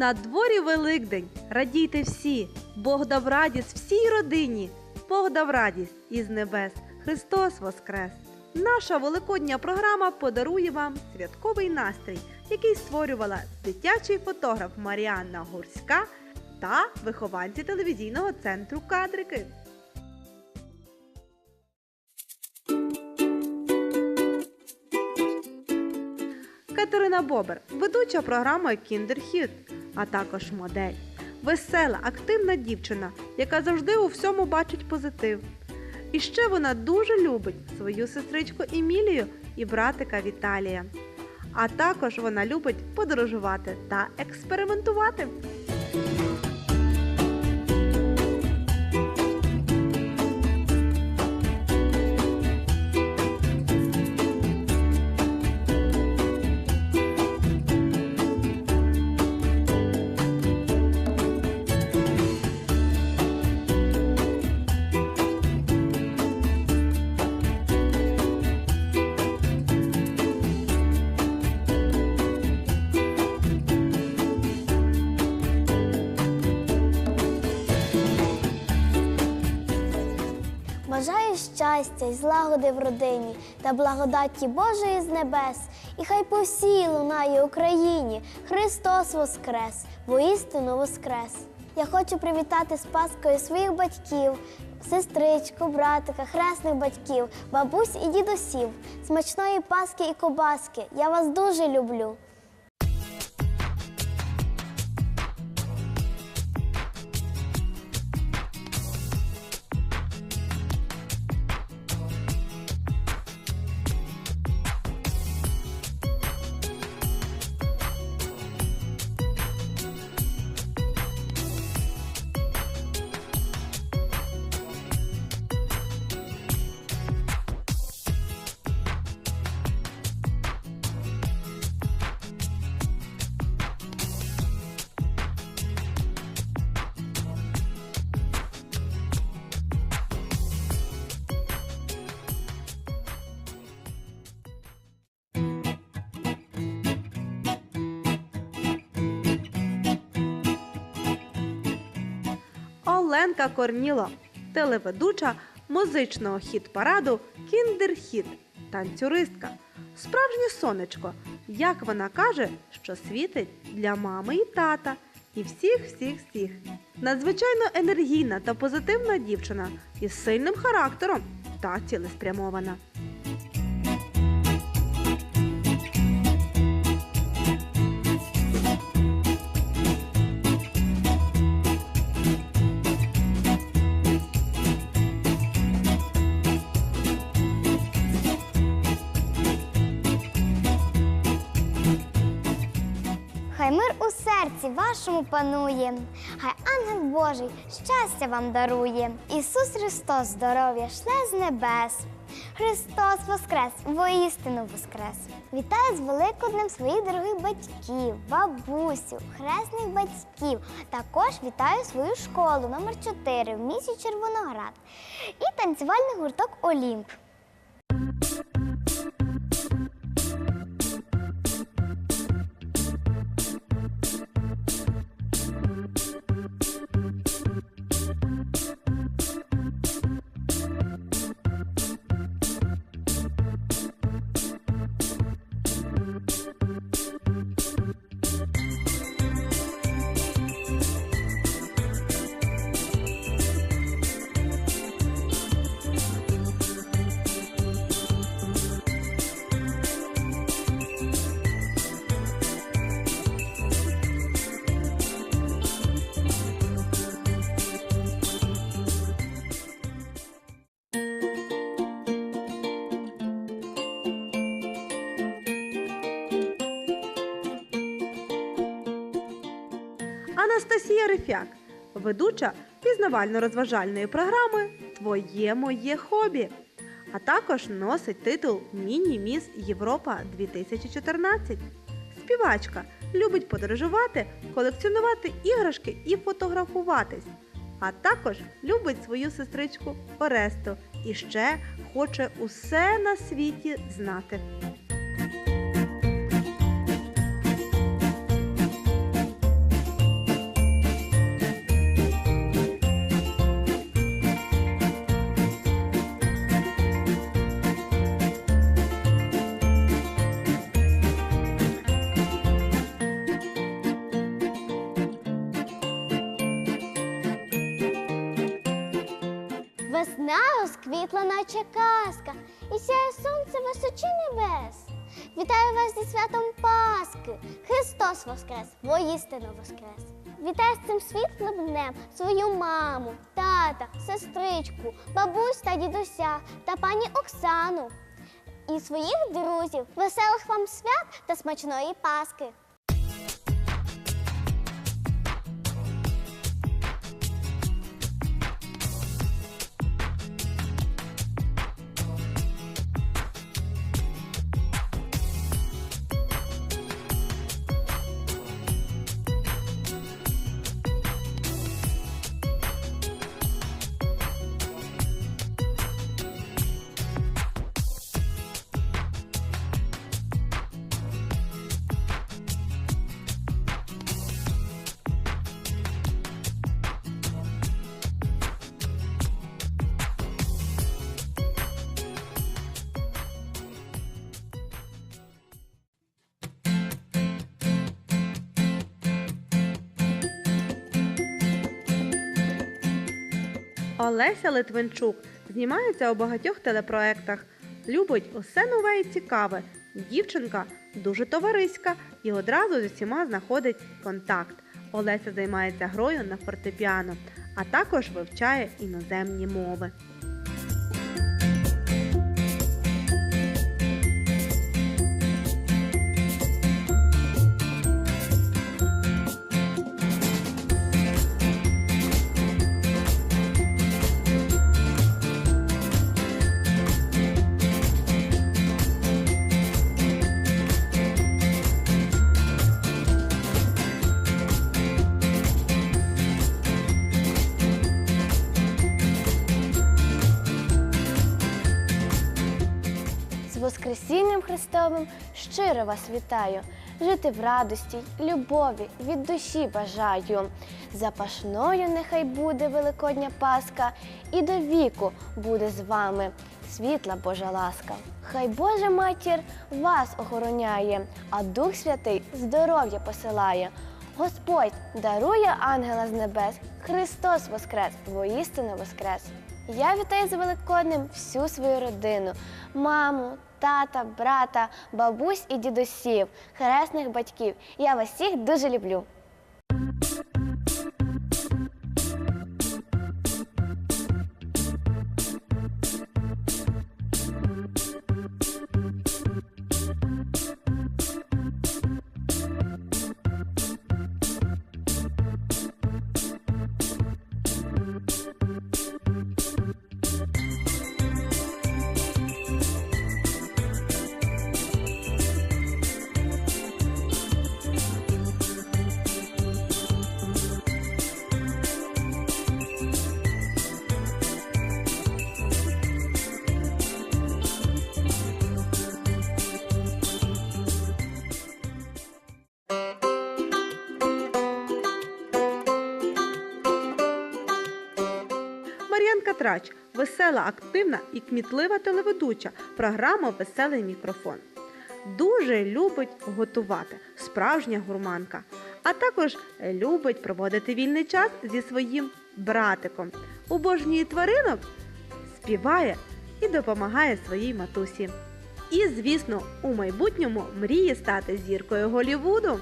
На дворі Великдень, радійте всі, Бог дав радість всій родині, Бог дав радість із небес, Христос Воскрес! Наша великодня програма подарує вам святковий настрій, який створювала дитячий фотограф Маріанна Гурська та вихованці телевізійного центру Кадрики. Катерина Бобер, ведуча програми Кіндерхіт, а також модель. Весела, активна дівчина, яка завжди у всьому бачить позитив. І ще вона дуже любить свою сестричку Емілію і братика Віталія. А також вона любить подорожувати та експериментувати. Щастя й злагоди в родині та благодаті Божої з небес. І хай по всій лунає Україні Христос Воскрес, воістину Воскрес. Я хочу привітати з Паскою своїх батьків, сестричку, братика, хресних батьків, бабусь і дідусів, смачної паски і кобаски. Я вас дуже люблю. Оленка Корніло, телеведуча музичного хіт-параду Кіндерхіт, танцюристка, справжнє сонечко, як вона каже, що світить для мами і тата, і всіх, всіх, всіх. Надзвичайно енергійна та позитивна дівчина із сильним характером та цілеспрямована. Серці вашому панує, хай ангел Божий щастя вам дарує. Ісус Христос здоров'я шле з небес. Христос Воскрес, воістину Воскрес. Вітаю з Великоднем своїх дорогих батьків, бабусю, хресних батьків. Також вітаю свою школу номер 4 в місті Червоноград і танцювальний гурток Олімп. Анастасія Рифяк, ведуча пізнавально-розважальної програми Твоє моє хобі, а також носить титул Міні-Міс Європа 2014. Співачка любить подорожувати, колекціонувати іграшки і фотографуватись. А також любить свою сестричку Оресту і ще хоче усе на світі знати. Розквітла, наче казка, і сяє сонце височі небес. Вітаю вас зі святом Пасхи! Христос Воскрес! Воістину Воскрес! Вітаю з цим світлим днем свою маму, тата, сестричку, бабусь та дідуся та пані Оксану і своїх друзів. Веселих вам свят та смачної Пасхи! Олеся Литвинчук знімається у багатьох телепроектах. Любить усе нове і цікаве. Дівчинка дуже товариська і одразу з усіма знаходить контакт. Олеся займається грою на фортепіано, а також вивчає іноземні мови. Воскресінням Христовим щиро вас вітаю. Жити в радості, любові, від душі бажаю. Запашною нехай буде Великодня Пасха, і до віку буде з вами світла Божа ласка. Хай Божа матір вас охороняє, а Дух Святий здоров'я посилає. Господь дарує ангела з небес, Христос Воскрес, воістину Воскрес. Я вітаю з Великоднем всю свою родину, маму, тата, брата, бабусь і дідусів, хресних батьків. Я вас всіх дуже люблю. Мар'янка Трач весела, активна і кмітлива телеведуча. Програма Веселий мікрофон. Дуже любить готувати, справжня гурманка. А також любить проводити вільний час зі своїм братиком. Обожнює тваринок, співає і допомагає своїй матусі. І, звісно, у майбутньому мріє стати зіркою Голівуду.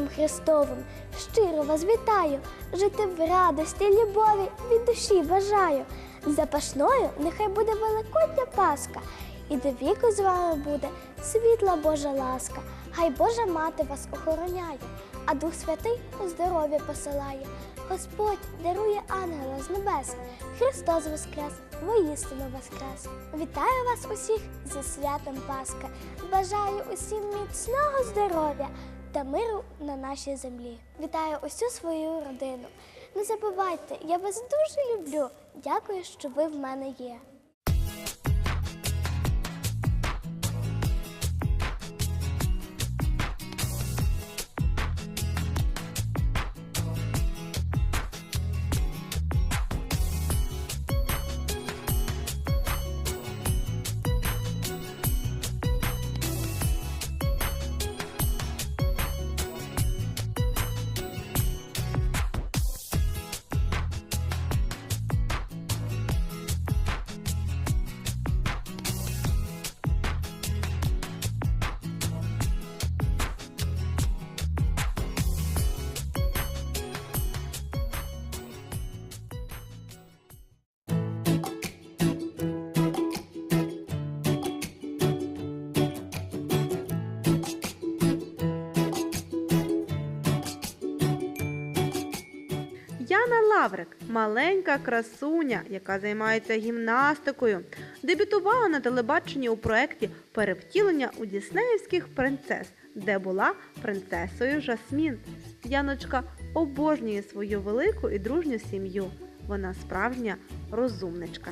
Воскресінням Христовим щиро вас вітаю, жити в радості, любові від душі бажаю. Запашною нехай буде Великодня Пасха, і до віку з вами буде світла Божа ласка. Хай Божа мати вас охороняє, а Дух Святий здоров'я посилає. Господь дарує ангела з небес. Христос Воскрес, воістину Воскрес. Вітаю вас усіх зі святом Пасха. Бажаю усім міцного здоров'я та миру на нашій землі. Вітаю усю свою родину. Не забувайте, я вас дуже люблю. Дякую, що ви в мене є. Лаврик маленька красуня, яка займається гімнастикою. Дебютувала на телебаченні у проєкті Перевтілення у діснеївських принцес, де була принцесою Жасмін. Яночка обожнює свою велику і дружню сім'ю. Вона справжня розумничка.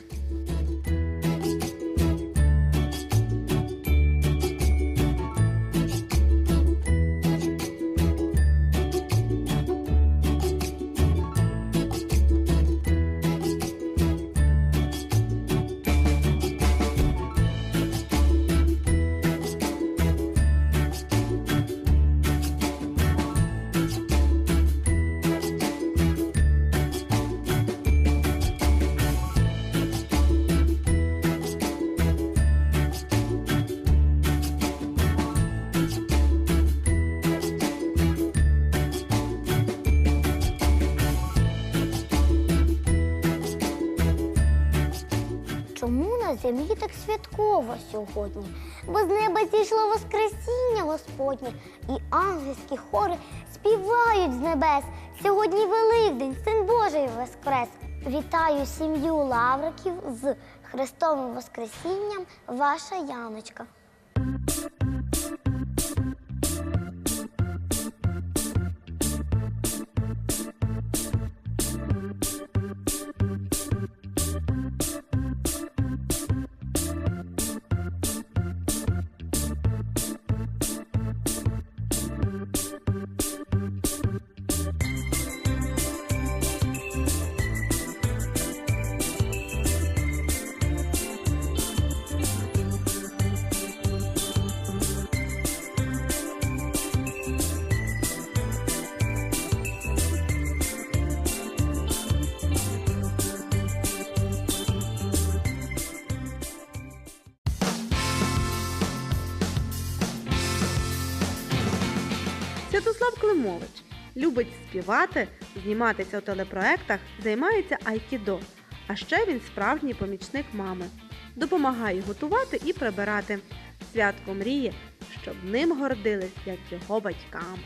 Чому так святково сьогодні? Бо з неба зійшло Воскресіння Господнє, і ангельські хори співають з небес. Сьогодні Великдень, Син Божий Воскрес. Вітаю сім'ю Лавриків з Христовим Воскресінням, ваша Яночка. Святослав Климович любить співати, зніматися у телепроектах, займається айкідо. А ще він справжній помічник мами. Допомагає готувати і прибирати. Святко мріє, щоб ним гордились, як його батькам.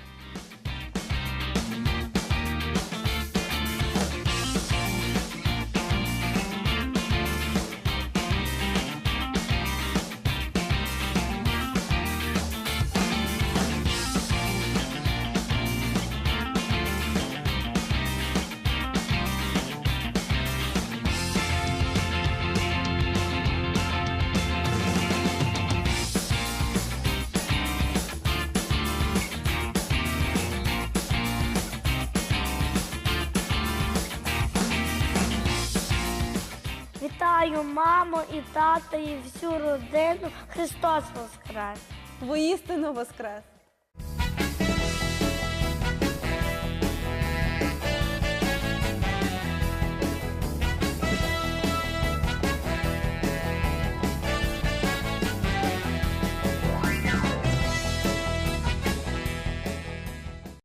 Вітаю маму і тата і всю родину. Христос Воскрес! Воістину воскрес!